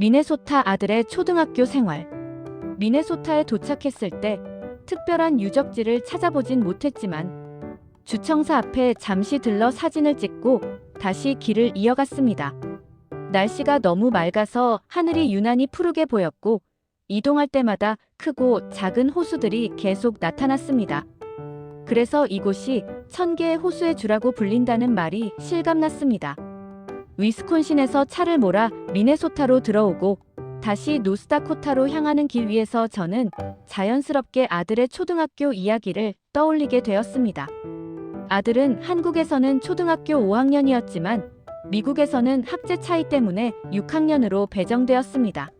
미네소타 아들의 초등학교 생활. 미네소타에 도착했을 때 특별한 유적지를 찾아보진 못했지만 주청사 앞에 잠시 들러 사진을 찍고 다시 길을 이어갔습니다. 날씨가 너무 맑아서 하늘이 유난히 푸르게 보였고 이동할 때마다 크고 작은 호수들이 계속 나타났습니다. 그래서 이곳이 천 개의 호수의 주라고 불린다는 말이 실감났습니다. 위스콘신에서 차를 몰아 미네소타로 들어오고 다시 노스다코타로 향하는 길 위에서 저는 자연스럽게 아들의 초등학교 이야기를 떠올리게 되었습니다. 아들은 한국에서는 초등학교 5학년이었지만 미국에서는 학제 차이 때문에 6학년으로 배정되었습니다.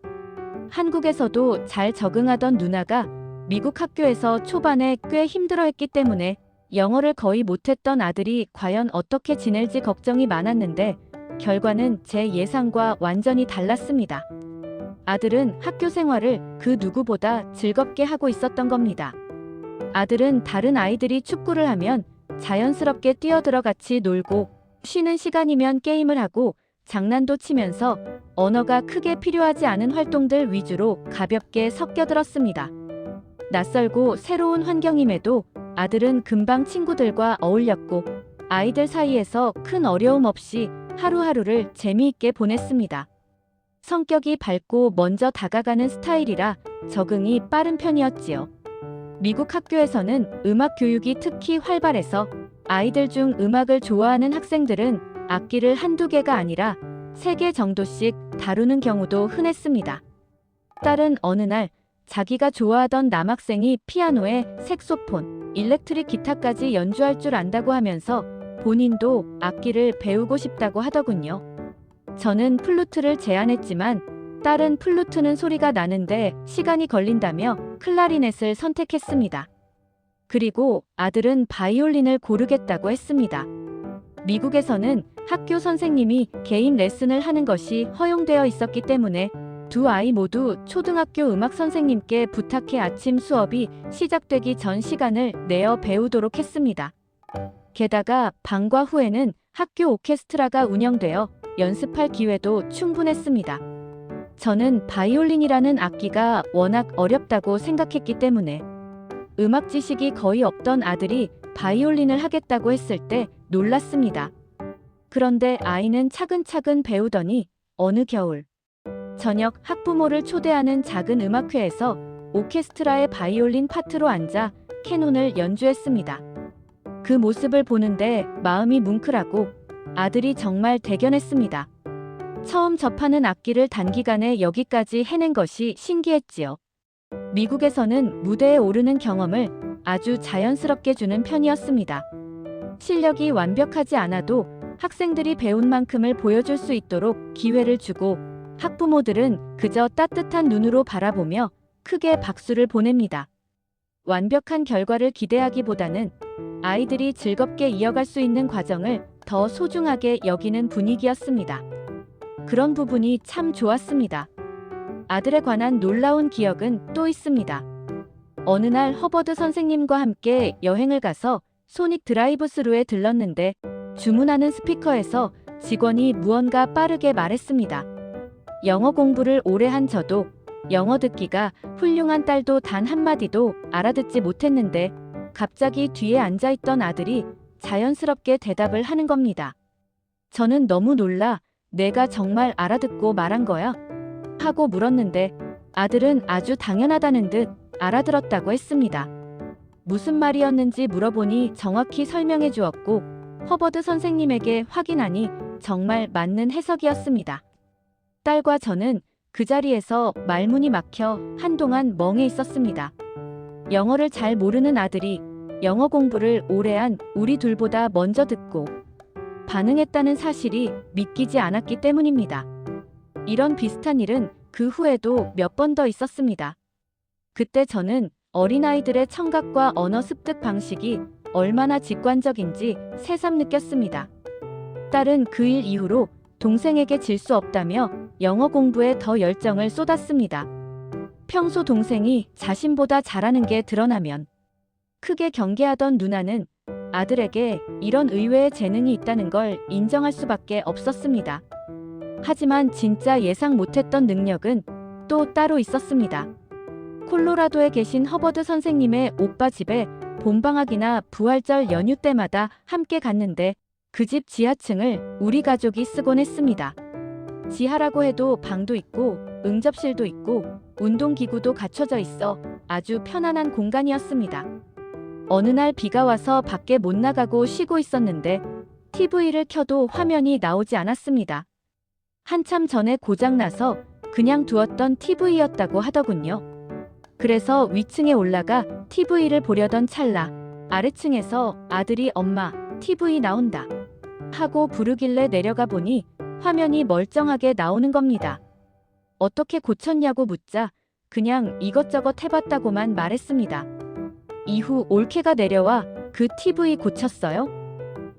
한국에서도 잘 적응하던 누나가 미국 학교에서 초반에 꽤 힘들어했기 때문에 영어를 거의 못했던 아들이 과연 어떻게 지낼지 걱정이 많았는데 결과는 제 예상과 완전히 달랐습니다. 아들은 학교 생활을 그 누구보다 즐겁게 하고 있었던 겁니다. 아들은 다른 아이들이 축구를 하면 자연스럽게 뛰어들어 같이 놀고 쉬는 시간이면 게임을 하고 장난도 치면서 언어가 크게 필요하지 않은 활동들 위주로 가볍게 섞여들었습니다. 낯설고 새로운 환경임에도 아들은 금방 친구들과 어울렸고 아이들 사이에서 큰 어려움 없이 하루하루를 재미있게 보냈습니다. 성격이 밝고 먼저 다가가는 스타일이라 적응이 빠른 편이었지요. 미국 학교에서는 음악 교육이 특히 활발해서 아이들 중 음악을 좋아하는 학생들은 악기를 한두 개가 아니라 세 개 정도씩 다루는 경우도 흔했습니다. 딸은 어느 날 자기가 좋아하던 남학생이 피아노에 색소폰, 일렉트릭 기타까지 연주할 줄 안다고 하면서 본인도 악기를 배우고 싶다고 하더군요. 저는 플루트를 제안했지만 딸은 플루트는 소리가 나는데 시간이 걸린다며 클라리넷을 선택했습니다. 그리고 아들은 바이올린을 고르겠다고 했습니다. 미국에서는 학교 선생님이 개인 레슨을 하는 것이 허용되어 있었기 때문에 두 아이 모두 초등학교 음악 선생님께 부탁해 아침 수업이 시작되기 전 시간을 내어 배우도록 했습니다. 게다가 방과 후에는 학교 오케스트라가 운영되어 연습할 기회도 충분했습니다. 저는 바이올린이라는 악기가 워낙 어렵다고 생각했기 때문에 음악 지식이 거의 없던 아들이 바이올린을 하겠다고 했을 때 놀랐습니다. 그런데 아이는 차근차근 배우더니 어느 겨울 저녁 학부모를 초대하는 작은 음악회에서 오케스트라의 바이올린 파트로 앉아 캐논을 연주했습니다. 그 모습을 보는데 마음이 뭉클하고 아들이 정말 대견했습니다. 처음 접하는 악기를 단기간에 여기까지 해낸 것이 신기했지요. 미국에서는 무대에 오르는 경험을 아주 자연스럽게 주는 편이었습니다. 실력이 완벽하지 않아도 학생들이 배운 만큼을 보여줄 수 있도록 기회를 주고 학부모들은 그저 따뜻한 눈으로 바라보며 크게 박수를 보냅니다. 완벽한 결과를 기대하기보다는 아이들이 즐겁게 이어갈 수 있는 과정을 더 소중하게 여기는 분위기였습니다. 그런 부분이 참 좋았습니다. 아들에 관한 놀라운 기억은 또 있습니다. 어느 날 허버드 선생님과 함께 여행을 가서 소닉 드라이브 스루에 들렀는데 주문하는 스피커에서 직원이 무언가 빠르게 말했습니다. 영어 공부를 오래 한 저도 영어 듣기가 훌륭한 딸도 단 한마디도 알아듣지 못했는데 갑자기 뒤에 앉아있던 아들이 자연스럽게 대답을 하는 겁니다. 저는 너무 놀라 내가 정말 알아듣고 말한 거야? 하고 물었는데 아들은 아주 당연하다는 듯 알아들었다고 했습니다. 무슨 말이었는지 물어보니 정확히 설명해 주었고 허버드 선생님에게 확인하니 정말 맞는 해석이었습니다. 딸과 저는 그 자리에서 말문이 막혀 한동안 멍해 있었습니다. 영어를 잘 모르는 아들이 영어 공부를 오래 한 우리 둘보다 먼저 듣고 반응했다는 사실이 믿기지 않았기 때문입니다. 이런 비슷한 일은 그 후에도 몇 번 더 있었습니다. 그때 저는 어린아이들의 청각과 언어 습득 방식이 얼마나 직관적인지 새삼 느꼈습니다. 딸은 그 일 이후로 동생에게 질 수 없다며 영어 공부에 더 열정을 쏟았습니다. 평소 동생이 자신보다 잘하는 게 드러나면 크게 경계하던 누나는 아들에게 이런 의외의 재능이 있다는 걸 인정할 수밖에 없었습니다. 하지만 진짜 예상 못했던 능력은 또 따로 있었습니다. 콜로라도에 계신 허버드 선생님의 오빠 집에 봄방학이나 부활절 연휴 때마다 함께 갔는데 그 집 지하층을 우리 가족이 쓰곤 했습니다. 지하라고 해도 방도 있고 응접실도 있고 운동기구도 갖춰져 있어 아주 편안한 공간이었습니다. 어느 날 비가 와서 밖에 못 나가고 쉬고 있었는데 TV를 켜도 화면이 나오지 않았습니다. 한참 전에 고장나서 그냥 두었던 TV였다고 하더군요. 그래서 위층에 올라가 TV를 보려던 찰나 아래층에서 아들이 엄마 TV 나온다 하고 부르길래 내려가 보니 화면이 멀쩡하게 나오는 겁니다. 어떻게 고쳤냐고 묻자 그냥 이것저것 해봤다고만 말했습니다. 이후 올케가 내려와 그 TV 고쳤어요?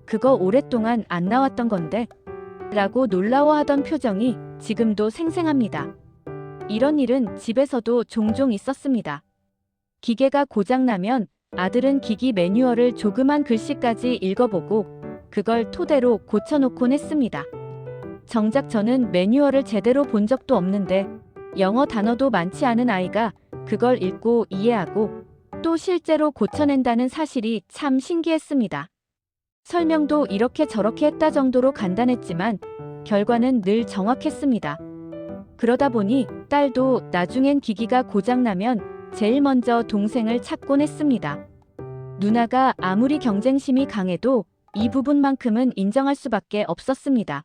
그거 오랫동안 안 나왔던 건데 라고 놀라워하던 표정이 지금도 생생합니다. 이런 일은 집에서도 종종 있었습니다. 기계가 고장나면 아들은 기기 매뉴얼을 조그만 글씨까지 읽어보고 그걸 토대로 고쳐놓곤 했습니다. 정작 저는 매뉴얼을 제대로 본 적도 없는데 영어 단어도 많지 않은 아이가 그걸 읽고 이해하고 또 실제로 고쳐낸다는 사실이 참 신기했습니다. 설명도 이렇게 저렇게 했다 정도로 간단했지만 결과는 늘 정확했습니다. 그러다 보니 딸도 나중엔 기기가 고장나면 제일 먼저 동생을 찾곤 했습니다. 누나가 아무리 경쟁심이 강해도 이 부분만큼은 인정할 수밖에 없었습니다.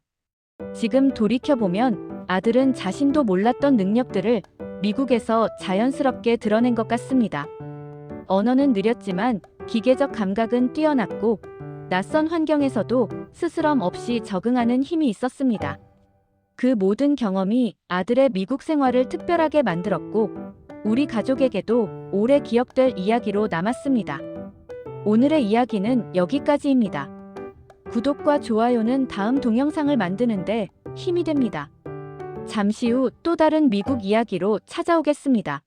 지금 돌이켜보면 아들은 자신도 몰랐던 능력들을 미국에서 자연스럽게 드러낸 것 같습니다. 언어는 느렸지만 기계적 감각은 뛰어났고 낯선 환경에서도 스스럼 없이 적응하는 힘이 있었습니다. 그 모든 경험이 아들의 미국 생활을 특별하게 만들었고 우리 가족에게도 오래 기억될 이야기로 남았습니다. 오늘의 이야기는 여기까지입니다. 구독과 좋아요는 다음 동영상을 만드는데 힘이 됩니다. 잠시 후 또 다른 미국 이야기로 찾아오겠습니다.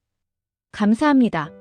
감사합니다.